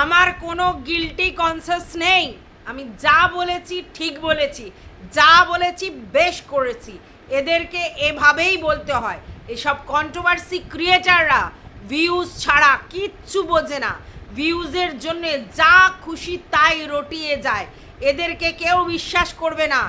আমার কোনো guilty conscious নেই। আমি যা বলেছি, ঠিক বলেছি। যা বলেছি, বেশ করেছি। এদেরকে এভাবেই বলতে হয়। এসব কন্ট্রোভার্সি ক্রিয়েটাররা ভিউজ ছাড়া কিচ্ছু বোঝে না। ভিউজের জন্য যা খুশি তাই রটিয়ে যায়। এদেরকে কেউ বিশ্বাস করবে না।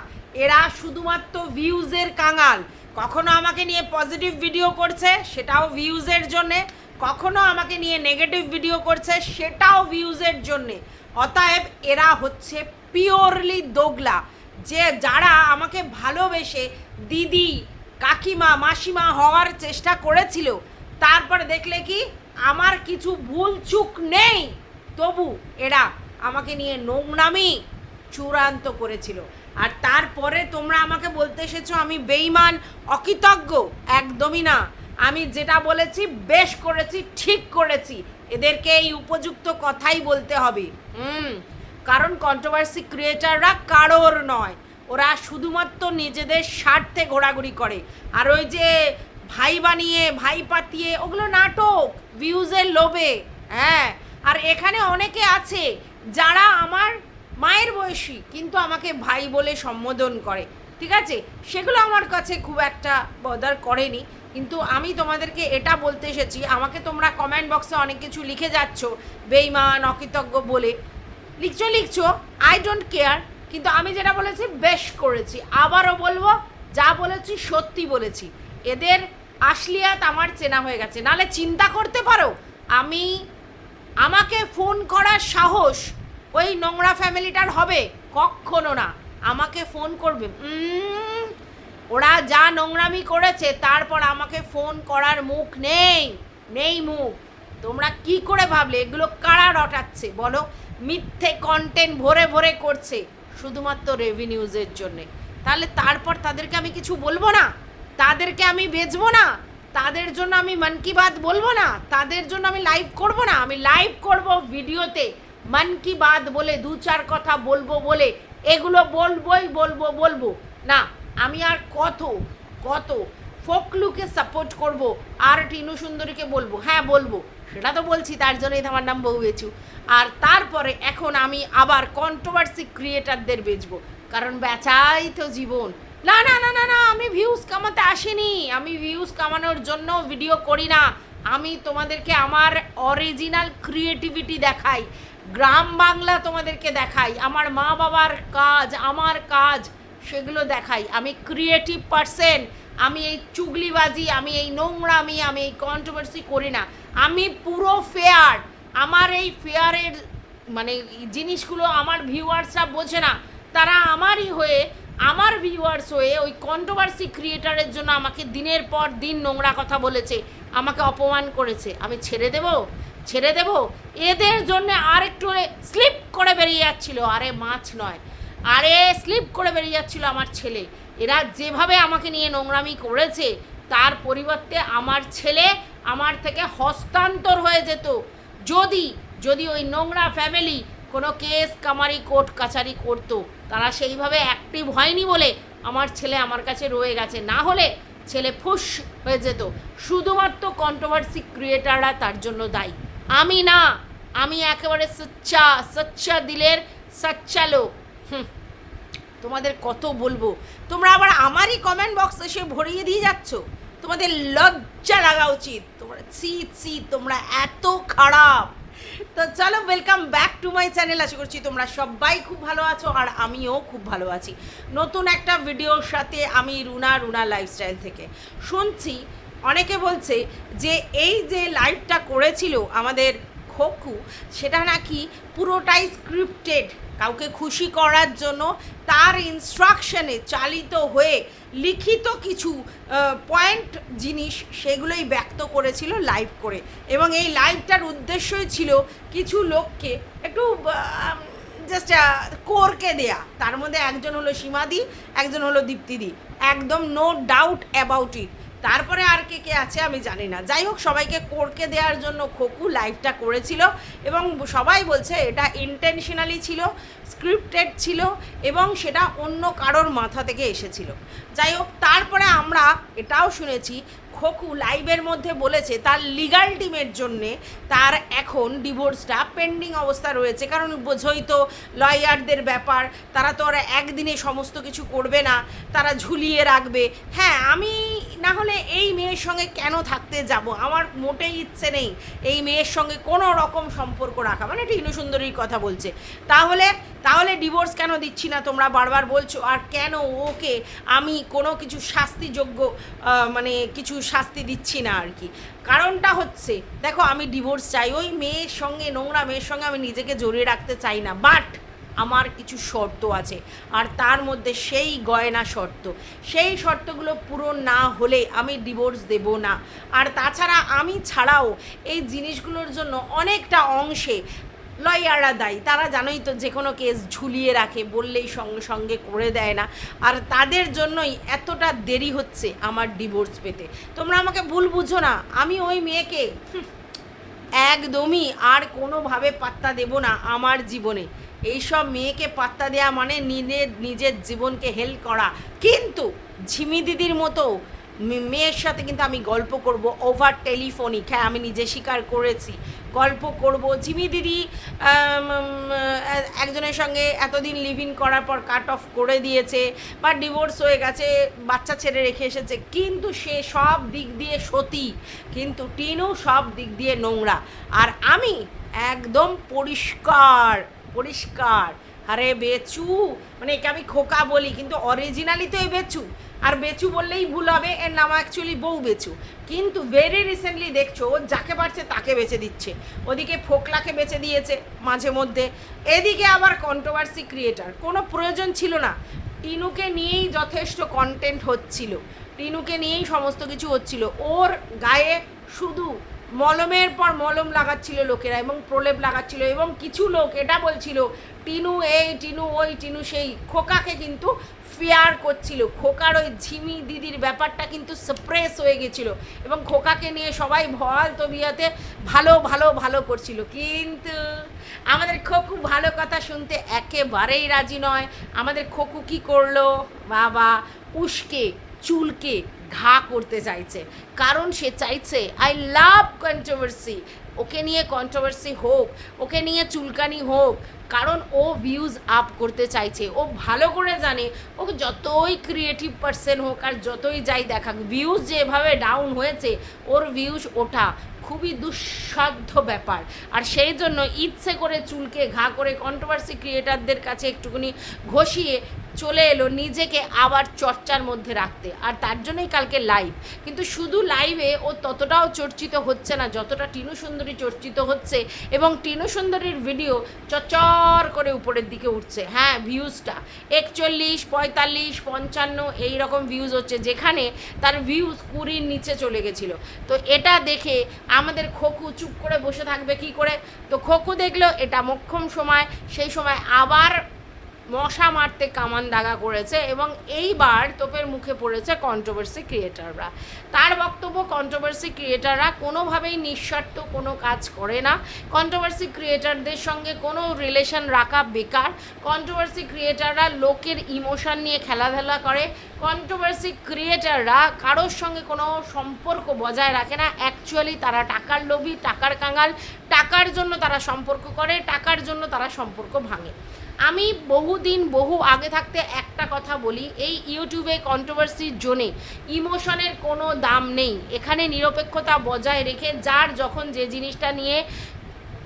এরা শুধুমাত্র ভিউজের কাঙাল। কখনো আমাকে নিয়ে পজিটিভ ভিডিও করছে, সেটাও ভিউজের জন্যে। কখনো আমাকে নিয়ে নেগেটিভ ভিডিও করছে, সেটাও ভিউজের জন্যে। অতএব এরা হচ্ছে পিওরলি দোগলা। যে যারা আমাকে ভালোবেসে দিদি, কাকিমা, মাসিমা হওয়ার চেষ্টা করেছিল, তারপরে দেখলে কি আমার কিছু ভুল চুক নেই। তবু এরা আমাকে নিয়ে নোংরামি চূড়ান্ত করেছিল। আর তারপরে তোমরা আমাকে বলতে এসেছ, আমি বেইমান অকৃতজ্ঞ। একদমই না। আমি যেটা বলেছি, বেশ করেছি, ঠিক করেছি। এদেরকে এই উপযুক্ত কথাই বলতে হবে। হুম। কারণ কন্ট্রোভার্সি ক্রিয়েটাররা কারোর নয়। ওরা শুধুমাত্র নিজেদের স্বার্থে ঘোরাঘুরি করে। আর ওই যে ভাই বানিয়ে, ভাই পাতিয়ে, ওগুলো নাটক ভিউজের লোভে। হ্যাঁ। আর এখানে অনেকে আছে যারা আমার মায়ের বয়সী, কিন্তু আমাকে ভাই বলে সম্বোধন করে। ঠিক আছে? সেগুলো আমার কাছে খুব একটা বদার করেনি। কিন্তু আমি তোমাদেরকে এটা বলতে এসেছি, আমাকে তোমরা কমেন্ট বক্সে অনেক কিছু লিখে যাচ্ছ বেইমান অকৃতজ্ঞ বলে। লিখছো লিখছো আই ডোন্ট কেয়ার কিন্তু আমি যেটা বলেছি, বেশ করেছি। আবারও বলব, যা বলেছি সত্যি বলেছি। এদের আসলিয়াত আমার চেনা হয়ে গেছে। নালে চিন্তা করতে পারো, আমি, আমাকে ফোন করার সাহস ওই নোংরা ফ্যামিলিটার হবে কখনো না। আমাকে ফোন করবে ওরা যা নোংরামি করেছে, তারপর আমাকে ফোন করার মুখ নেই নেই মুখ। তোমরা কি করে ভাবলে, এগুলো কারা রটাচ্ছে? বলো, মিথ্যে কন্টেন্ট ভরে ভরে করছে, শুধুমাত্র রেভিনিউজের জন্যে। তাহলে তারপর তাদেরকে আমি কিছু বলব না? তাদেরকে আমি বেচবো না? তাদের জন্য আমি মন কি বাত বলব না? তাদের জন্য আমি লাইভ করব না? আমি লাইভ করব ভিডিওতে মন কি বাত বলে দু চার কথা বলব বলে। এগুলো বলবোই বলব বলব। না আমি আর কত কত ফোকলুকে সাপোর্ট করব, আর টিনু সুন্দরীকে বলব? হ্যাঁ বলব। সেটা তো বলছি, তার জন্যই আমার নাম বউ বেচু আর তারপরে এখন আমি আবার কন্ট্রোভার্সি ক্রিয়েটারদের বেচবো। কারণ বেচাই তো জীবন। না না না না না, আমি ভিউজ কামাতে আসিনি। আমি ভিউজ কামানোর জন্য ভিডিও করি না। আমি তোমাদেরকে আমার অরিজিনাল ক্রিয়েটিভিটি দেখাই। গ্রাম বাংলা তোমাদেরকে দেখাই। আমার মা বাবার কাজ, আমার কাজ। সেগুলো দেখাই। আমি ক্রিয়েটিভ পারসন আমি এই চুগলিবাজি, আমি এই নোংরামি, আমি এই কন্ট্রোভার্সি করি না। আমি পুরো ফেয়ার আমার এই ফেয়ারের মানে জিনিসগুলো আমার ভিউয়ার্সরা বোঝে না। তারা আমারই হয়ে, আমার ভিউয়ার্স হয়ে ওই কন্ট্রোভার্সি ক্রিয়েটারের জন্য আমাকে দিনের পর দিন নোংরা কথা বলেছে, আমাকে অপমান করেছে। আমি ছেড়ে দেব? ছেড়ে দেব? এদের জন্য আর একটু স্লিপ করে বেরিয়ে যাচ্ছিল। আরে মাছ নয়। আরে স্লিপ করে বেরিয়ে যাচ্ছিল আমার ছেলে। এরা যেভাবে আমাকে নিয়ে নোংরামি করেছে, তার পরিবর্তে আমার ছেলে আমার থেকে হস্তান্তর হয়ে যেত। যদি যদি ওই নোংরা ফ্যামিলি কোনো কেস কামারি কোর্ট কাছারি করতো, তারা সেইভাবে অ্যাক্টিভ হয়নি বলে আমার ছেলে আমার কাছে রয়ে গেছে। না হলে ছেলে ফুস হয়ে যেত। শুধুমাত্র কন্ট্রোভার্সি ক্রিয়েটাররা তার জন্য দায়ী। আমি না, আমি একেবারে সচ্চা সচ্চা দিলের সচ্চা লোক। তোমাদের কত বলব? তোমরা আবার আমারই কমেন্ট বক্স এসে ভরিয়ে দিয়ে যাচ্ছ? তোমাদের লজ্জা লাগা উচিত। তোমরা, ছি ছি, তোমরা এত খারাপ। তো চলো welcome back to my channel আশা করছি তোমরা সবাই খুব ভালো আছো আর আমিও খুব ভালো আছি। নতুন একটা ভিডিওর সাথে আমি রুনা রুনা লাইফস্টাইল থেকে। শুনছি, অনেকে বলছে যে এই যে লাইভটা করেছিল আমাদের খোকু, সেটা নাকি পুরোটাই স্ক্রিপ্টেড কাউকে খুশি করার জন্য তার ইনস্ট্রাকশনে চালিত হয়ে লিখিত কিছু পয়েন্ট জিনিস সেগুলোই ব্যক্ত করেছিল লাইভ করে। এবং এই লাইভটার উদ্দেশ্যই ছিল কিছু লোককে একটু জাস্ট কোরকে দেয়া। তার মধ্যে একজন হলো সীমাদি, একজন হলো দীপ্তিদি। একদম নো ডাউট অ্যাবাউট ইট তারপরে আর কে কে আছে আমি জানি না। যাই হোক, সবাইকে করকে দেওয়ার জন্য খোকু লাইভটা করেছিল এবং সবাই বলছে এটা ইন্টেনশনালি ছিল স্ক্রিপ্টেড ছিল এবং সেটা অন্য কারোর মাথা থেকে এসেছিল। যাই হোক, তারপরে আমরা এটাও শুনেছি খোকু লাইভের মধ্যে বলেছে, তার লিগাল টিমের জন্যে তার এখন ডিভোর্সটা পেন্ডিং অবস্থা রয়েছে। কারণ বোঝোই তো লয়ারদের ব্যাপার, তারা তো আর একদিনে সমস্ত কিছু করবে না, তারা ঝুলিয়ে রাখবে। হ্যাঁ আমি না হলে এই মেয়ের সঙ্গে কেন থাকতে যাব? আমার মোটেই ইচ্ছে নেই এই মেয়ের সঙ্গে কোনো রকম সম্পর্ক রাখা। মানে টিনু সুন্দরীর কথা বলছে। তাহলে তাহলে ডিভোর্স কেন দিচ্ছি না তোমরা বারবার বলছো? আর কেন ওকে আমি কোনো কিছু শাস্তিযোগ্য মানে কিছু শাস্তি দিচ্ছি না আর কি। কারণটা হচ্ছে, দেখো আমি ডিভোর্স চাই, ওই মেয়ের সঙ্গে, নোংরা মেয়ের সঙ্গে আমি নিজেকে জড়িয়ে রাখতে চাই না বাট আমার কিছু শর্ত আছে, আর তার মধ্যে সেই গয়না শর্ত। সেই শর্তগুলো পূরণ না হলে আমি ডিভোর্স দেব না। আর তাছাড়া আমি ছাড়াও এই জিনিসগুলোর জন্য অনেকটা অংশে লয়াররা দায়ী। তারা জানোই তো যে কোনো কেস ঝুলিয়ে রাখে, বললেই সঙ্গে সঙ্গে করে দেয় না। আর তাদের জন্যই এতটা দেরি হচ্ছে আমার ডিভোর্স পেতে। তোমরা আমাকে ভুল বুঝো না, আমি ওই মেয়েকে একদমই আর কোনোভাবে পাত্তা দেব না আমার জীবনে। এইসব মেয়েকে পাত্তা দেওয়া মানে নিজের নিজের জীবনকে হেল্প করা। কিন্তু ঝিমি দিদির মতো মেয়ের সাথে কিন্তু আমি গল্প করব ওভার টেলিফোনিক হ্যাঁ আমি নিজে স্বীকার করেছি। গল্প করব। জিমি দিদি একজনের সঙ্গে এতদিন লিভ ইন করার পর কাট অফ করে দিয়েছে বা ডিভোর্স হয়ে গেছে, বাচ্চা ছেড়ে রেখে এসেছে। কিন্তু সে সব দিক দিয়ে সতী, কিন্তু টিনু সব দিক দিয়ে নোংরা। আর আমি একদম পরিষ্কার পরিষ্কার আরে বেচু মানে একে আমি খোকা বলি, কিন্তু অরিজিনালি তো এই বেচু। আর বেচু বললেই ভুল হবে, এর নাম অ্যাকচুয়ালি বউ বেচু। কিন্তু ভেরি রিসেন্টলি দেখছ, ও যাকে পারছে তাকে বেছে দিচ্ছে। ওদিকে ফোকলাকে বেছে দিয়েছে মাঝে মধ্যে। এদিকে আবার কন্ট্রোভার্সি ক্রিয়েটার কোনো প্রয়োজন ছিল না। টিনুকে নিয়েই যথেষ্ট কন্টেন্ট হচ্ছিল। টিনুকে নিয়েই সমস্ত কিছু হচ্ছিল। ওর গায়ে শুধু মলমের পর মলম লাগাচ্ছিল লোকেরা এবং প্রলেপ লাগাচ্ছিল এবং কিছু লোক এটা বলছিল, টিনু এই, টিনু ওই, টিনু সেই। খোকাকে কিন্তু ফেয়ার করছিল। খোকার ওই ঝিমি দিদির ব্যাপারটা কিন্তু সাপ্রেস হয়ে গেছিল এবং খোকাকে নিয়ে সবাই ভয়াল তবিয়াতে ভালো ভালো ভালো করছিল। কিন্তু আমাদের খোকু ভালো কথা শুনতে একেবারেই রাজি নয়। আমাদের খোকু কি করল? বাবা, উস্কে, চুলকে ঘা করতে চাইছে। কারণ সে চাইছে আই লাভ কন্ট্রোভার্সি ওকে নিয়ে কন্ট্রোভার্সি হোক, ওকে নিয়ে চুলকানি হোক, কারণ ও ভিউজ আপ করতে চাইছে। ও ভালো করে জানে, ও যতই ক্রিয়েটিভ পার্সন হোক আর যতই যাই দেখাক ভিউজ যেভাবে ডাউন হয়েছে, ওর ভিউজ ওঠা খুবই দুঃসাধ্য ব্যাপার। আর সেই জন্য ইচ্ছে করে চুলকে ঘা করে কন্ট্রোভার্সি ক্রিয়েটারদের কাছে একটুখানি ঘষিয়ে চলে এলো নিজেকে আবার চর্চার মধ্যে রাখতে। আর তার জন্যই কালকে লাইভ কিন্তু শুধু লাইভে ও ততটাও চর্চিত হচ্ছে না, যতটা টিনু সুন্দরী চর্চিত হচ্ছে এবং টিনু সুন্দরীর ভিডিও চচর করে উপরের দিকে উঠছে। হ্যাঁ ভিউজটা একচল্লিশ, পঁয়তাল্লিশ, পঞ্চান্ন এই রকম ভিউজ হচ্ছে, যেখানে তার ভিউজ কুড়ির নিচে চলে গেছিল। তো এটা দেখে আমাদের খোকু চুপ করে বসে থাকবে কি করে? তো খোকু দেখল এটা মোক্ষম সময়, সেই সময় আবার মশা মারতে কামান দাগা করেছে এবং এইবার তোপের মুখে পড়েছে কন্ট্রোভার্সি ক্রিয়েটাররা তার বক্তব্য কন্ট্রোভার্সি ক্রিয়েটাররা কোনোভাবেই নিঃস্বার্থ কোনো কাজ করে না। কন্ট্রোভার্সি ক্রিয়েটারদের সঙ্গে কোনো রিলেশন রাখা বেকার। কন্ট্রোভার্সি ক্রিয়েটাররা লোকের ইমোশন নিয়ে খেলাধুলা করে। কন্ট্রোভার্সি ক্রিয়েটাররা কারোর সঙ্গে কোনো সম্পর্ক বজায় রাখে না। অ্যাকচুয়ালি তারা টাকার লোভী, টাকার কাঙাল। টাকার জন্য তারা সম্পর্ক করে, টাকার জন্য তারা সম্পর্ক ভাঙে। আমি বহুদিন, বহু আগে থাকতে একটা কথা বলি, এই ইউটিউবে কন্ট্রোভার্সির জোনে ইমোশনের কোনো দাম নেই। এখানে নিরপেক্ষতা বজায় রেখে যার যখন যে জিনিসটা নিয়ে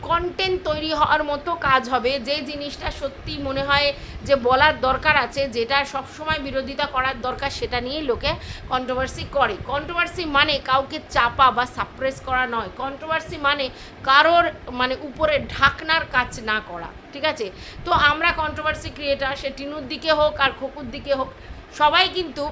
কন্টেন্ট তৈরি হওয়ার মতো কাজ হবে। যে জিনিসটা সত্যি মনে হয় যে বলার দরকার আছে, যেটা সবসময় বিরোধিতা করার দরকার, সেটা নিয়েই লোকে কন্ট্রোভার্সি করে। কন্ট্রোভার্সি মানে কাউকে চাপা বা সাপ্রেস করা নয়। কন্ট্রোভার্সি মানে কারোর মানে উপরে ঢাকনার কাজ না করা, ঠিক আছে? তো আমরা কন্ট্রোভার্সি ক্রিয়েটার সে টিনুর দিকে হোক আর খোকুর দিকে হোক, সবাই কিন্তু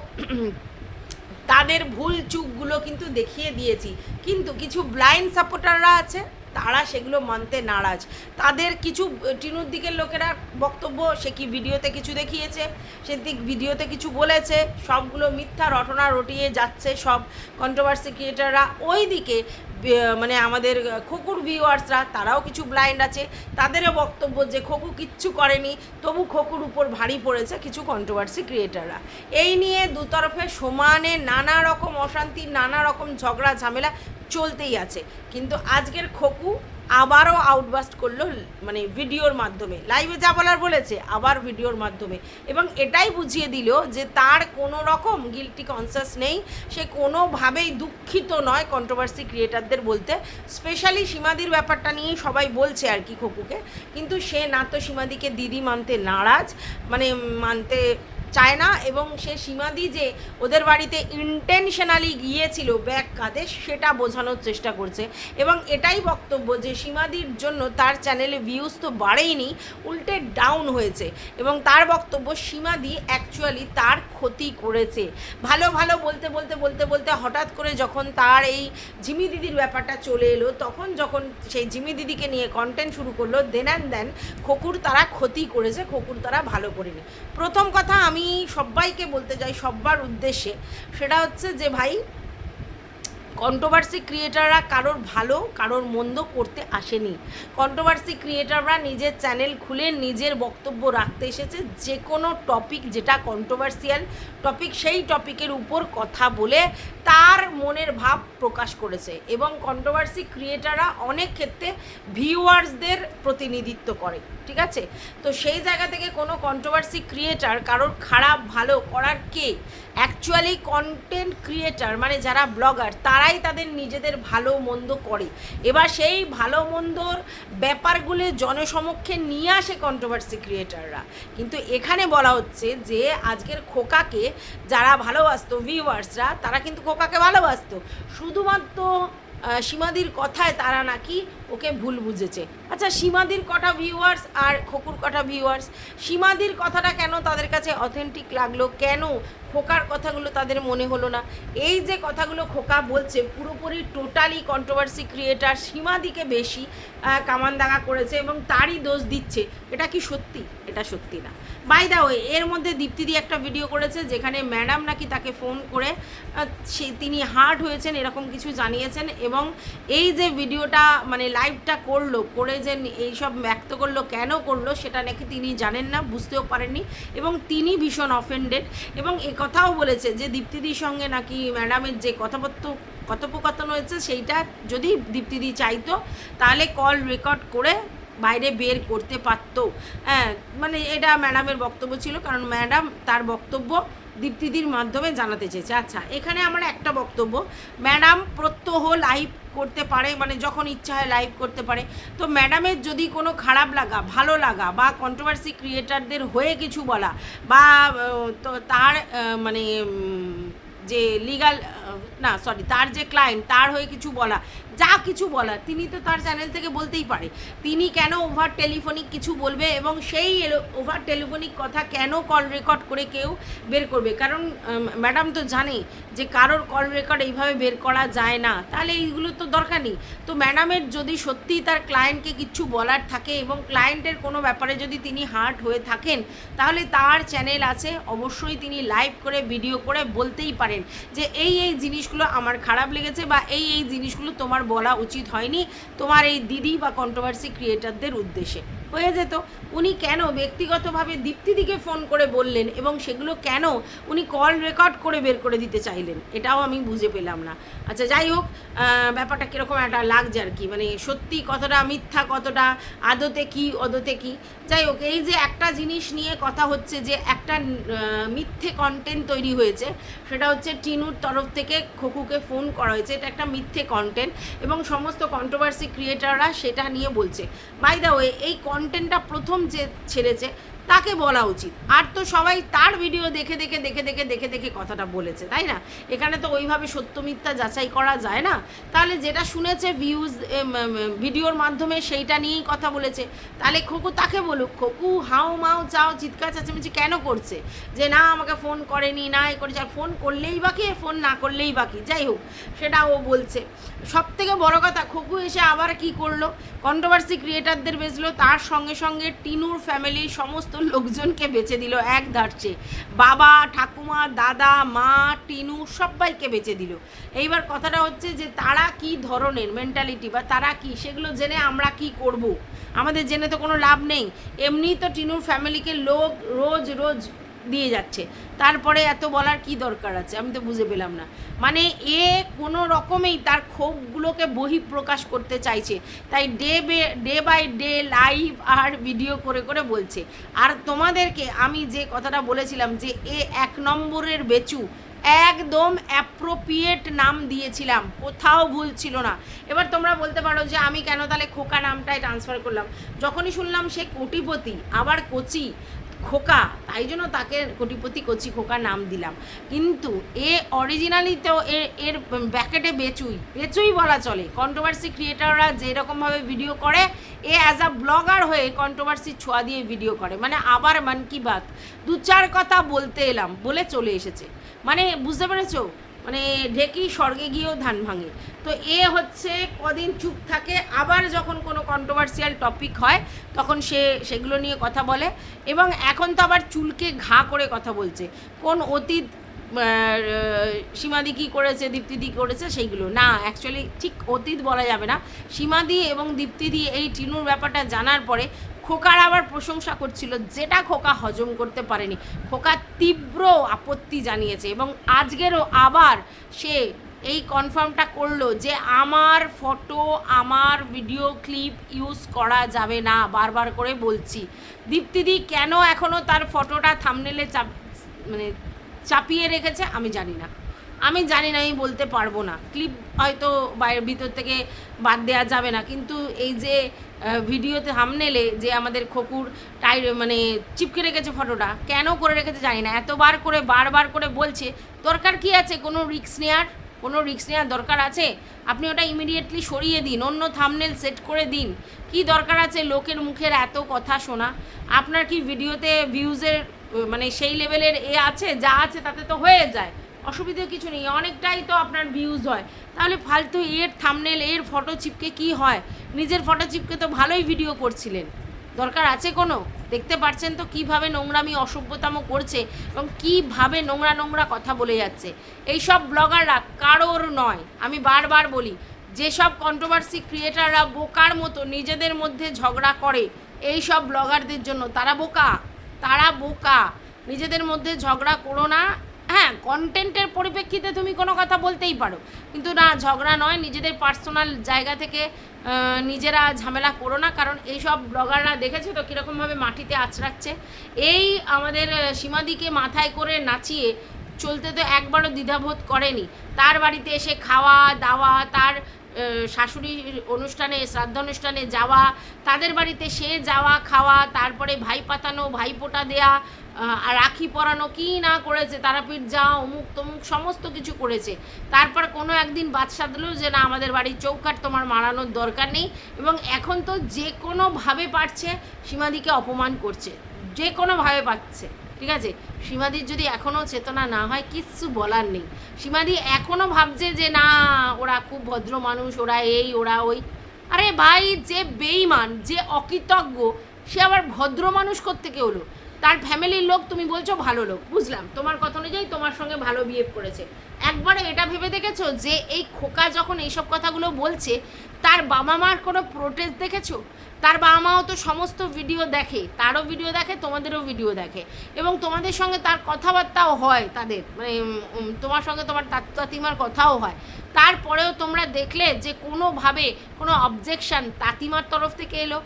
তাদের ভুল চুকগুলো কিন্তু দেখিয়ে দিয়েছি। কিন্তু কিছু ব্লাইন্ড সাপোর্টাররা আছে তারা সেগুলো মানতে নারাজ। তাদের কিছু, টিনুর দিকের লোকেরা বক্তব্য, সে কি ভিডিওতে কিছু দেখিয়েছে, সে দিক ভিডিওতে কিছু বলেছে, সবগুলো মিথ্যা রটনা রটিয়ে যাচ্ছে সব কন্ট্রোভার্সি ক্রিয়েটাররা ওই দিকে মানে আমাদের খোকুর ভিউয়ার্সরা তারাও কিছু ব্লাইন্ড আছে। তাদেরও বক্তব্য যে খোকু কিচ্ছু করেনি, তবু খোকুর উপর ভারী পড়েছে কিছু কন্ট্রোভার্সি ক্রিয়েটাররা এই নিয়ে দুতরফে সমানে নানা রকম অশান্তি, নানা রকম ঝগড়া, ঝামেলা চলতেই আছে। কিন্তু আজকের খোকু আবারও আউটবাস্ট করল মানে ভিডিওর মাধ্যমে। লাইভে যা বলার বলেছে, আবার ভিডিওর মাধ্যমে। এবং এটাই বুঝিয়ে দিল যে তার কোনো রকম গিলটি কনসাস নেই। সে কোনোভাবেই দুঃখিত নয় কন্ট্রোভার্সি ক্রিয়েটারদের বলতে। স্পেশালি সীমাদির ব্যাপারটা নিয়ে সবাই বলছে আর কি খোকুকে। কিন্তু সে না তো সীমাদিকে দিদি মানতে নারাজ মানে মানতে চায় না এবং সে সীমাদি যে ওদের বাড়িতে ইন্টেনশনালি গিয়েছিল ব্যাগ কাঁধে, সেটা বোঝানোর চেষ্টা করছে। এবং এটাই বক্তব্য যে সীমাদির জন্য তার চ্যানেলে ভিউজ তো বাড়েইনি, উল্টে ডাউন হয়েছে। এবং তার বক্তব্য সীমাদি অ্যাকচুয়ালি তার ক্ষতি করেছে। ভালো ভালো বলতে বলতে বলতে বলতে হঠাৎ করে যখন তার এই ঝিমি দিদির ব্যাপারটা চলে এলো, তখন যখন সেই ঝিমি দিদিকে নিয়ে কন্টেন্ট শুরু করল দেন অ্যান্ড দেন খোকুর তারা ক্ষতি করেছে, খোকুর তারা ভালো করেনি। প্রথম কথা আমি সবাইকে বলতে চাই সব্বার উদ্দেশ্যে সেটা হচ্ছে যে ভাই কন্ট্রোভার্সি ক্রিয়েটাররা কারোর ভালো, কারোর মন্দ করতে আসেনি। কন্ট্রোভার্সি ক্রিয়েটাররা নিজের চ্যানেল খুলে নিজের বক্তব্য রাখতে এসেছে। যে কোনো টপিক যেটা কন্ট্রোভার্সিয়াল টপিক সেই টপিকের উপর কথা বলে তার মনের ভাব প্রকাশ করেছে এবং কন্ট্রোভার্সি ক্রিয়েটাররা অনেক ক্ষেত্রে ভিউয়ার্সদের প্রতিনিধিত্ব করে, ঠিক আছে? তো সেই জায়গা থেকে কোনো কন্ট্রোভার্সি ক্রিয়েটার কারোর খারাপ, ভালো করার কে? অ্যাকচুয়ালি কন্টেন্ট ক্রিয়েটার মানে যারা ব্লগার তারাই তাদের নিজেদের ভালো মন্দ করে। এবার সেই ভালো মন্দর ব্যাপারগুলো জনসমক্ষে নিয়ে আসে কন্ট্রোভার্সি ক্রিয়েটাররা কিন্তু এখানে বলা হচ্ছে যে, আজকের খোকাকে যারা ভালোবাসত ভিউয়ার্সরা তারা কিন্তু খোকাকে ভালোবাসত। শুধুমাত্র সীমাদির কথায় তারা নাকি ওকে ভুল বুঝেছে। আচ্ছা সীমাদির কটা ভিউয়ার্স আর খোকুর কটা ভিউয়ার্স সীমাদির কথাটা কেন তাদের কাছে অথেন্টিক লাগল? কেন খোকার কথাগুলো তাদের মনে হলো না? এই যে কথাগুলো খোকা বলছে পুরোপুরি টোটালি কন্ট্রোভার্সি ক্রিয়েটার সীমাদিকে বেশি আহ, কামানদাগা করেছে এবং তারই দোষ দিচ্ছে। এটা কি সত্যি? এটা সত্যি না। বাই দা ওয়ে এর মধ্যে দীপ্তিদি একটা ভিডিও করেছে যেখানে ম্যাডাম নাকি তাকে ফোন করে সে, তিনি হার্ট হয়েছেন, এরকম কিছু জানিয়েছেন এবং এই যে ভিডিওটা মানে লাইভটা করল, করে যে এইসব ব্যক্ত করল, কেন করল, সেটা নাকি তিনি জানেন না, বুঝতেও পারেননি এবং তিনি ভীষণ অফেন্ডেড এবং এ কথাও বলেছে যে দীপ্তিদির সঙ্গে নাকি ম্যাডামের যে কথাবার্তা কথোপকথন হয়েছে, সেইটা যদি দীপ্তিদি চাইতো, তাহলে কল রেকর্ড করে বাইরে বের করতে পারতো। হ্যাঁ মানে এটা ম্যাডামের বক্তব্য ছিল, কারণ ম্যাডাম তার বক্তব্য দীপ্তিদির মাধ্যমে জানাতে চেয়েছে। আচ্ছা এখানে আমার একটা বক্তব্য, ম্যাডাম প্রত্যহ লাইভ করতে পারে মানে যখন ইচ্ছা হয় লাইভ করতে পারে। তো ম্যাডামের যদি কোনো খারাপ লাগা, ভালো লাগা বা কন্ট্রোভার্সি ক্রিয়েটারদের হয়ে কিছু বলা বা তো তার মানে যে লিগাল না সরি তার যে ক্লায়েন্ট তার হয়ে কিছু বলা যা কিছু বলার, তিনি তো তার চ্যানেল থেকে বলতেই পারে। তিনি কেন ওভার টেলিফোনিক কিছু বলবে এবং সেই ওভার টেলিফোনিক কথা কেন কল রেকর্ড করে কেউ বের করবে? কারণ ম্যাডাম তো জানে যে কারোর কল রেকর্ড এইভাবে বের করা যায় না। তাহলে এইগুলো তো দরকার নেই। তো ম্যাডামের যদি সত্যিই তার ক্লায়েন্টকে কিছু বলার থাকে এবং ক্লায়েন্টের কোনো ব্যাপারে যদি তিনি হার্ট হয়ে থাকেন, তাহলে তার চ্যানেল আছে। অবশ্যই তিনি লাইভ করে ভিডিও করে বলতেই পারেন যে এই এই জিনিসগুলো আমার খারাপ লেগেছে বা এই এই জিনিসগুলো তোমার বলা উচিত হয়নি তোমার এই দিদি বা কন্ট্রোভার্সি ক্রিয়েটারদের উদ্দেশ্যে। হয়ে যেত, উনি কেন ব্যক্তিগতভাবে দীপ্তিদিকে ফোন করে বললেন এবং সেগুলো কেন উনি কল রেকর্ড করে বের করে দিতে চাইলেন, এটাও আমি বুঝে পেলাম না। আচ্ছা যাই হোক ব্যাপারটা কীরকম একটা লাগছে আর কি মানে সত্যি কতটা মিথ্যা, কতটা আদতে কি, অদতে কি? যাই হোক, এই যে একটা জিনিস নিয়ে কথা হচ্ছে যে একটা মিথ্যে কন্টেন্ট তৈরি হয়েছে, সেটা হচ্ছে টিনুর তরফ থেকে খোকুকে ফোন করা হয়েছে, এটা একটা মিথ্যে কন্টেন্ট এবং সমস্ত কন্ট্রোভার্সি ক্রিয়েটাররা সেটা নিয়ে বলছে। বাই দা ওয়ে এই কন্টেন্টটা প্রথম যে ছেড়েছে তাকে বলা উচিত। আর তো সবাই তার ভিডিও দেখে দেখে দেখে দেখে দেখে দেখে কথাটা বলেছে, তাই না? এখানে তো ওইভাবে সত্য মিথ্যা যাচাই করা যায় না। তাহলে যেটা শুনেছে ভিউজ ভিডিওর মাধ্যমে সেইটা নিয়েই কথা বলেছে। তাহলে খোকু তাকে বলুক, খোকু হাও মাও চাও, চিৎকার চেঁচামেচি কেন করছে? যে না, আমাকে ফোন করেনি, না এ করেছে, আর ফোন করলেই বাকি ফোন না করলেই বাকি যাই হোক, সেটা ও বলছে। সব থেকে বড় কথা, খোকু এসে আবার কি করল? কন্ট্রোভার্সি ক্রিয়েটারদের বেচলো, তার সঙ্গে সঙ্গে টিনুর ফ্যামিলির সমস্ত লোকজনকে বেঁচে দিল এক ধারছে বাবা, ঠাকুমা, দাদা, মা, টিনু সবাইকে বেঁচে দিল। এইবার কথাটা হচ্ছে যে তারা কি ধরনের মেন্টালিটি বা তারা কি? সেগুলো জেনে আমরা কি করব? আমাদের জেনে তো কোনো লাভ নেই। এমনি তো টিনুর ফ্যামিলিকে লোক রোজ রোজ দিয়ে যাচ্ছে। তারপরে এত বলার কি দরকার আছে? আমি তো বুঝে পেলাম না। মানে এ কোনো রকমেই তার ক্ষোভগুলোকে বহিঃপ্রকাশ করতে চাইছে। তাই day day by day live R video করে করে বলছে। আর তোমাদেরকে আমি যে কথাটা বলেছিলাম যে এ এক নম্বরের বেচু, একদম অ্যাপ্রোপ্রিয়েট নাম দিয়েছিলাম। কোথাও ভুল ছিল না। এবার তোমরা বলতে পারো যে আমি কেন তাহলে খোকা নামটাই ট্রান্সফার করলাম? যখনই শুনলাম সে কোটিপতি, আবার কচি খোকা, তাই জন্য তাকে কোটিপতি কচি খোকা নাম দিলাম। কিন্তু এ অরিজিনালি তো এর এর ব্যাকেটে বেচুই বেচুই বলা চলে। কন্ট্রোভার্সি ক্রিয়েটাররা যেরকমভাবে ভিডিও করে, এ অ্যাজ আ ব্লগার হয়ে কন্ট্রোভার্সি ছোঁয়া দিয়ে ভিডিও করে। মানে আবার মন কি বাত। দু চার কথা বলতে এলাম, বলে চলে এসেছে। মানে বুঝতে পেরেছ? মানে ঢেকি স্বর্গে গিয়েও ধান ভাঙে। তো এ হচ্ছে কদিন চুপ থাকে, আবার যখন কোনো কন্ট্রোভার্সিয়াল টপিক হয়, তখন সে সেগুলো নিয়ে কথা বলে এবং এখন তো আবার চুলকে ঘা করে কথা বলছে। কোন অতীত সীমাদি কী করেছে, দীপ্তিদি করেছে, সেইগুলো। না অ্যাকচুয়ালি ঠিক অতীত বলা যাবে না। সীমাদি এবং দীপ্তিদি এই টিনুর ব্যাপারটা জানার পরে খোকার আবার প্রশংসা করছিল, যেটা খোকা হজম করতে পারেনি। খোকা তীব্র আপত্তি জানিয়েছে এবং আজকেরও আবার সে এই কনফার্মটা করল যে আমার ফটো আমার ভিডিও ক্লিপ ইউজ করা যাবে না, বারবার করে বলছি। দীপ্তিদি কেন এখনও তার ফটোটা থামনেলে চাপ মানে চাপিয়ে রেখেছে আমি জানি না। আমি জানি না, আমি বলতে পারব না। ক্লিপ হয়তো বাইরের ভিতর থেকে বাদ দেওয়া যাবে না। কিন্তু এই যে ভিডিওতে হামনেলে যে আমাদের খকুর টাই মানে চিপকে রেখেছে ফটোটা কেন করে রেখেছে জানি না। এতবার করে, বারবার করে বলছে, দরকার কি আছে? কোনো রিক্স নেওয়ার কোনো রিক্স নেওয়ার দরকার আছে? আপনি ওটা ইমিডিয়েটলি সরিয়ে দিন, অন্য থামনেল সেট করে দিন। কি দরকার আছে লোকের মুখের এত কথা শোনা? আপনার কি ভিডিওতে ভিউজের মানে সেই লেভেলের এ আছে? যা আছে তাতে তো হয়ে যায়। অসুবিধে কিছু নেই, অনেকটাই তো আপনার ভিউজ হয়। তাহলে ফালতু এর থামনেল এর ফটো চিপকে কি হয়? নিজের ফটো চিপকে তো ভালোই ভিডিও করছিলেন। দরকার আছে কোনো? দেখতে পাচ্ছেন তো কীভাবে নোংরামি, অসভ্যতামো করছে এবং কীভাবে নোংরা নোংরা কথা বলে যাচ্ছে। এই সব ব্লগাররা কারোর নয়। আমি বারবার বলি, যেসব কন্ট্রোভার্সি ক্রিয়েটাররা বোকার মতো নিজেদের মধ্যে ঝগড়া করে এই সব ব্লগারদের জন্য তারা বোকা। তারা বোকা। নিজেদের মধ্যে ঝগড়া করো না হ্যাঁ কন্টেন্টের পরিপ্রেক্ষিতে তুমি কোনো কথা বলতেই পারো। কিন্তু না, ঝগড়া নয়, নিজেদের পার্সোনাল জায়গা থেকে নিজেরা ঝামেলা করো না, কারণ এই সব ব্লগাররা দেখেছ তো কীরকমভাবে মাটিতে আছড়াচ্ছে এই আমাদের সীমাদিকে মাথায় করে নাচিয়ে চলতে তো একবারও দ্বিধাবোধ করেনি। তার বাড়িতে এসে খাওয়া, দাওয়া, তার শাশুড়ির অনুষ্ঠানে, শ্রাদ্ধ অনুষ্ঠানে যাওয়া, তাদের বাড়িতে সে যাওয়া, খাওয়া, তারপরে ভাই পাতানো, ভাই পোটা দেয়া রাখি পরানো কি না করেছে, তারাপীঠ যাওয়া অমুক তমুক সমস্ত কিছু করেছে। তারপর কোনো একদিন বাদশা দিলেও যে না, আমাদের বাড়ির চৌকাট তোমার মারানোর দরকার নেই এবং এখন তো যে কোনোভাবে পারছে সীমাদিকে অপমান করছে। যে কোনোভাবে পাচ্ছে ঠিক আছে? সীমাদির যদি এখনও চেতনা না হয়, কিচ্ছু বলার নেই। সীমাদি এখনও ভাবছে যে না, ওরা খুব ভদ্র মানুষ, ওরা এই, ওরা ওই। আরে ভাই, যে বেইমান যে অকৃতজ্ঞ, সে আবার ভদ্র মানুষ করতে হলো? তার ফ্যামিলির লোক তুমি বলছো ভালো লোক, বুঝলাম। তোমার কথা অনুযায়ী তোমার সঙ্গে ভালো বিহেভ করেছে। একবারে এটা ভেবে দেখেছ যে এই খোকা যখন এইসব কথাগুলো বলছে, তার বাবা মার কোনো প্রোটেস্ট দেখেছ? তার বাবা মাও তো সমস্ত ভিডিও দেখে, তারও ভিডিও দেখে, তোমাদেরও ভিডিও দেখে। এবং তোমাদের সঙ্গে তার কথাবার্তাও হয় তাদের মানে তোমার সঙ্গে তোমার তাতিমার কথাও হয়। তারপরেও তোমরা দেখলে যে কোনোভাবে কোনো অবজেকশান তাতিমার তরফ থেকে এলো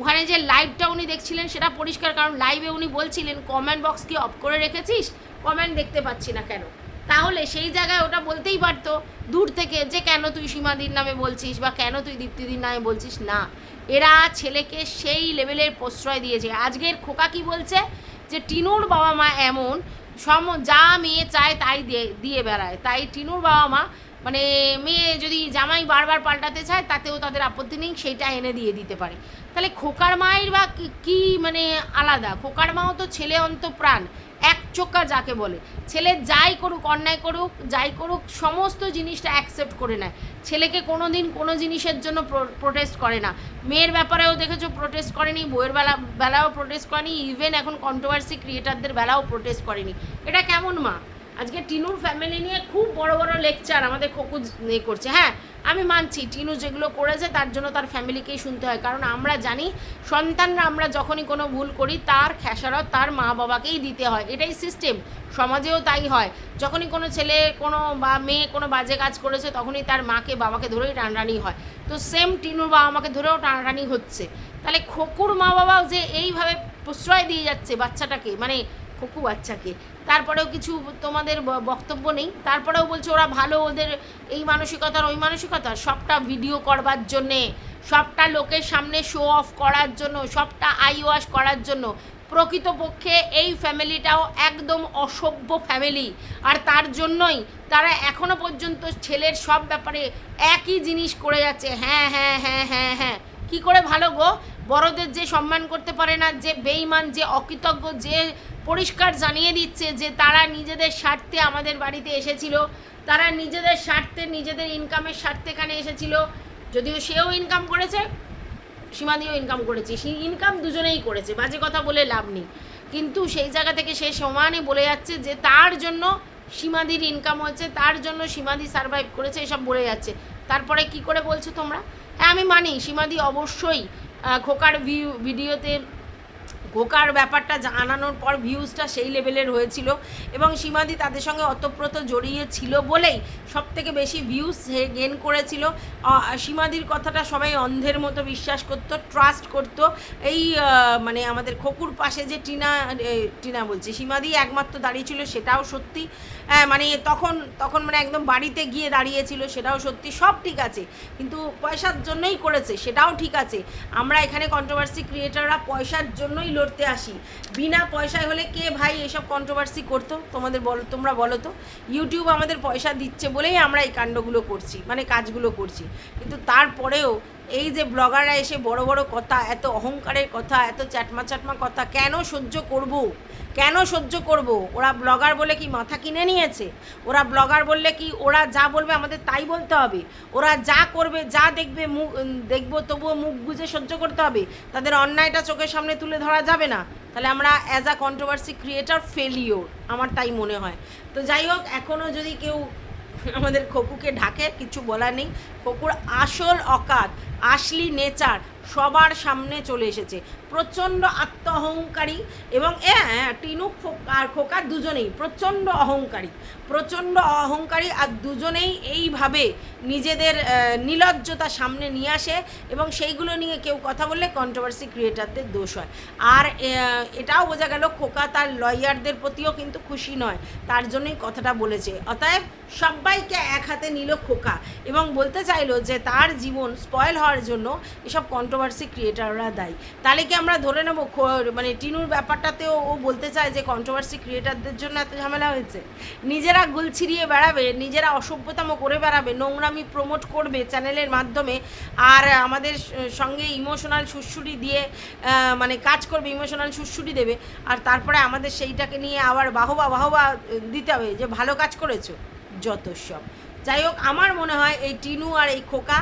ওখানে যে লাইভটা উনি দেখছিলেন সেটা পরিষ্কার, কারণ লাইভে উনি বলছিলেন কমেন্ট বক্স কি অফ করে রেখেছিস? কমেন্ট দেখতে পাচ্ছি না কেন? তাহলে সেই জায়গায় ওটা বলতেই পারতো, দূর থেকে যে কেন তুই সীমাদির নামে বলছিস বা কেন তুই দীপ্তিদির নামে বলছিস? না, এরা ছেলেকে সেই লেভেলের প্রশ্রয় দিয়েছে। আজকের খোকা কি বলছে? যে টিনুর বাবা মা এমন, সম, যা মেয়ে চায় তাই দিয়ে দিয়ে বেড়ায়। তাই টিনুর বাবা মা মানে মেয়ে যদি জামাই বারবার পাল্টাতে চায়, তাতেও তাদের আপত্তি নেই, সেইটা এনে দিয়ে দিতে পারে। তাহলে খোকার মায়ের বা কি- মানে আলাদা? খোকার মাও তো ছেলে অন্তপ্রাণ, এক চোখা যাকে বলে। ছেলে যাই করুক, অন্যায় করুক, যাই করুক, সমস্ত জিনিসটা অ্যাকসেপ্ট করে নেয়। ছেলেকে কোনো দিন কোনো জিনিসের জন্য প্রোটেস্ট করে না। মেয়ের ব্যাপারেও দেখেছ প্রোটেস্ট করেনি বইয়ের বেলা, বেলাও প্রোটেস্ট করেনি ইভেন এখন কন্ট্রোভার্সি ক্রিয়েটারদের বেলাও প্রোটেস্ট করেনি। এটা কেমন মা? আজকে টিনুর ফ্যামিলি নিয়ে খুব বড় বড় লেকচার আমাদের খোকু করছে। হ্যাঁ আমি মানছি, টিনু যেগুলো করেছে তার জন্য তার ফ্যামিলিকেই শুনতে হয়। কারণ আমরা জানি, সন্তানরা আমরা যখনই কোনো ভুল করি, তার খেসারত তার মা বাবাকেই দিতে হয়। এটাই সিস্টেম সমাজেও তাই হয়। যখনই কোনো ছেলে কোনো বা মেয়ে কোনো বাজে কাজ করেছে, তখনই তার মাকে, বাবাকে ধরেই টানটানি হয়। তো সেম টিনুর বাবা মাকে ধরেও টানাটানি হচ্ছে। তাহলে খোকুর মা বাবাও যে এইভাবে প্রশ্রয় দিয়ে যাচ্ছে বাচ্চাটাকে মানে খোকু বাচ্চাকে। তারপরেও কিছু তোমাদের বক্তব্য নেই। তারপরেও বলছে ওরা ভালো ওদের এই মানসিকতার ওই মানসিকতা। সবটা ভিডিও করবার জন্যে, সবটা লোকের সামনে শো অফ করার জন্য, সবটা আই ওয়াশ করার জন্য। প্রকৃতপক্ষে এই ফ্যামিলিটাও একদম অসভ্য ফ্যামিলি আর তার জন্যই তারা এখনও পর্যন্ত ছেলের সব ব্যাপারে একই জিনিস করে যাচ্ছে। হ্যাঁ হ্যাঁ হ্যাঁ হ্যাঁ হ্যাঁ। কী করে ভালো গো? বড়দের যে সম্মান করতে পারে না, যে বেইমান যে অকৃতজ্ঞ, যে পরিষ্কার জানিয়ে দিচ্ছে যে তারা নিজেদের স্বার্থে আমাদের বাড়িতে এসেছিল, তারা নিজেদের স্বার্থে, নিজেদের ইনকামের স্বার্থে এখানে এসেছিল। যদিও সেও ইনকাম করেছে, সীমাদিও ইনকাম করেছে। সেই ইনকাম দুজনেই করেছে, বাজে কথা বলে লাভ নেই। কিন্তু সেই জায়গা থেকে সে সমানে বলে যাচ্ছে যে তার জন্য সীমাদির ইনকাম হয়েছে, তার জন্য সীমাদি সার্ভাইভ করেছে, এসব বলে যাচ্ছে। তারপরে কি করে বলছো তোমরা? হ্যাঁ আমি মানি, সীমাদি অবশ্যই খোকার ভিউ ভিডিওতে খোকার ব্যাপারটা জানানোর পর ভিউজটা সেই লেভেলের হয়েছিল এবং সীমাদি তাদের সঙ্গে অতপ্রত জড়িয়ে ছিল বলেই সব থেকে বেশি ভিউজ সে গেন করেছিল। সীমাদির কথাটা সবাই অন্ধের মতো বিশ্বাস করত ট্রাস্ট করত। এই মানে আমাদের খোকুর পাশে যে টিনা টিনা বলছে, সীমাদি একমাত্র দাঁড়িয়েছিল সেটাও সত্যি। হ্যাঁ মানে তখন তখন মানে একদম বাড়িতে গিয়ে দাঁড়িয়েছিল, সেটাও সত্যি সব ঠিক আছে। কিন্তু পয়সার জন্যই করেছে, সেটাও ঠিক আছে। আমরা এখানে কন্ট্রোভার্সি ক্রিয়েটাররা পয়সার জন্যই লড়তে আসি। বিনা পয়সায় হলে কে ভাই এসব কন্ট্রোভার্সি করতো? তোমাদের বলো, তোমরা বলো তো। ইউটিউব আমাদের পয়সা দিচ্ছে বলেই আমরা এই কাণ্ডগুলো করছি মানে কাজগুলো করছি। কিন্তু তারপরেও এই যে ব্লগাররা এসে বড় বড় কথা, এত অহংকারের কথা, এত চ্যাটমা চ্যাটমা কথা, কেন সহ্য করব? কেন সহ্য করব? ওরা ব্লগার বলে কি মাথা কিনে নিয়েছে? ওরা ব্লগার বললে কি ওরা যা বলবে আমাদের তাই বলতে হবে? ওরা যা করবে, যা দেখবে মুখ দেখব, তবুও মুখ গুজে সহ্য করতে হবে? তাদের অন্যায়টা চোখের সামনে তুলে ধরা যাবে না? তাহলে আমরা as a controversy creator failure আমার তাই মনে হয়। তো যাই হোক এখনও যদি কেউ আমাদের খোকুকে ঢাকে, কিছু বলার নেই। খোকুর আসল অকাত, আসলি নেচার সবার সামনে চলে এসেছে। প্রচণ্ড আত্ম অহংকারী এবং এ হ্যাঁ, টিনু আর খোকা দুজনেই প্রচণ্ড অহংকারী। প্রচণ্ড অহংকারী আর দুজনেই এইভাবে নিজেদের নিলজ্জতা সামনে নিয়ে আসে এবং সেইগুলো নিয়ে কেউ কথা বললে কন্ট্রোভার্সি ক্রিয়েটারদের দোষ হয়। আর এটাও বোঝা গেল খোকা তার লয়ারদের প্রতিও কিন্তু খুশি নয়। তার জন্যই কথাটা বলেছে। অতএব সবাইকে এক হাতে নিল খোকা এবং বলতে চাইলো যে তার জীবন স্পয়েল হওয়ার জন্য এসব কন্ট্রোভার্সি ক্রিয়েটাররা দায়ী। তাহলে কি আমরা ধরে নেব মানে টিনুর ব্যাপারটাতেও ও বলতে চায় যে কন্ট্রোভার্সি ক্রিয়েটারদের জন্য এত ঝামেলা হয়েছে? নিজেরা গুল ছিড়িয়ে বেড়াবে, নিজেরা অসভ্যতাম করে বেড়াবে, নোংরামি প্রমোট করবে চ্যানেলের মাধ্যমে, আর আমাদের সঙ্গে ইমোশনাল সুশ্রুটি দিয়ে মানে কাজ করবে ইমোশনাল সুশ্রুটি দেবে, আর তারপরে আমাদের সেইটাকে নিয়ে আবার বাহবা বাহবা দিতে হবে যে ভালো কাজ করেছ, যত সব। যাই হোক, আমার মনে হয় এই টিনু আর এই খোকা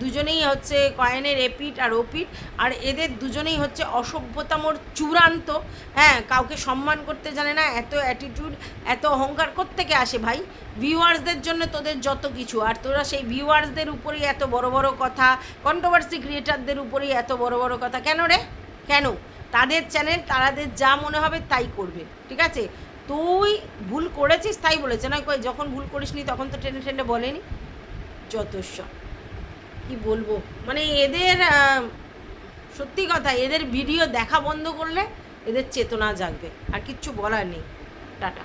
দুজনেই হচ্ছে কয়েনের এপিট আর ওপিট আর এদের দুজনেই হচ্ছে অসভ্যতামর চূড়ান্ত হ্যাঁ কাউকে সম্মান করতে জানে না, এত অ্যাটিটিউড এত অহংকার থেকে আসে ভাই? ভিউয়ার্সদের জন্য তোদের যত কিছু, আর তোরা সেই ভিউয়ার্সদের উপরেই এত বড় বড় কথা কন্ট্রোভার্সি ক্রিয়েটারদের উপরেই এত বড় বড় কথা, কেন রে? কেন? তাদের চ্যানেল তারাদের যা মনে হবে তাই করবে, ঠিক আছে? তুই ভুল করেছিস তাই বলেছে, না যখন ভুল করিসনি তখন তো টেনে টেনে বলেনি? যথেষ্ট কি বলব? মানে এদের সত্যি কথা, এদের ভিডিও দেখা বন্ধ করলে এদের চেতনা জাগবে। আর কিচ্ছু বলার নেই। টাটা।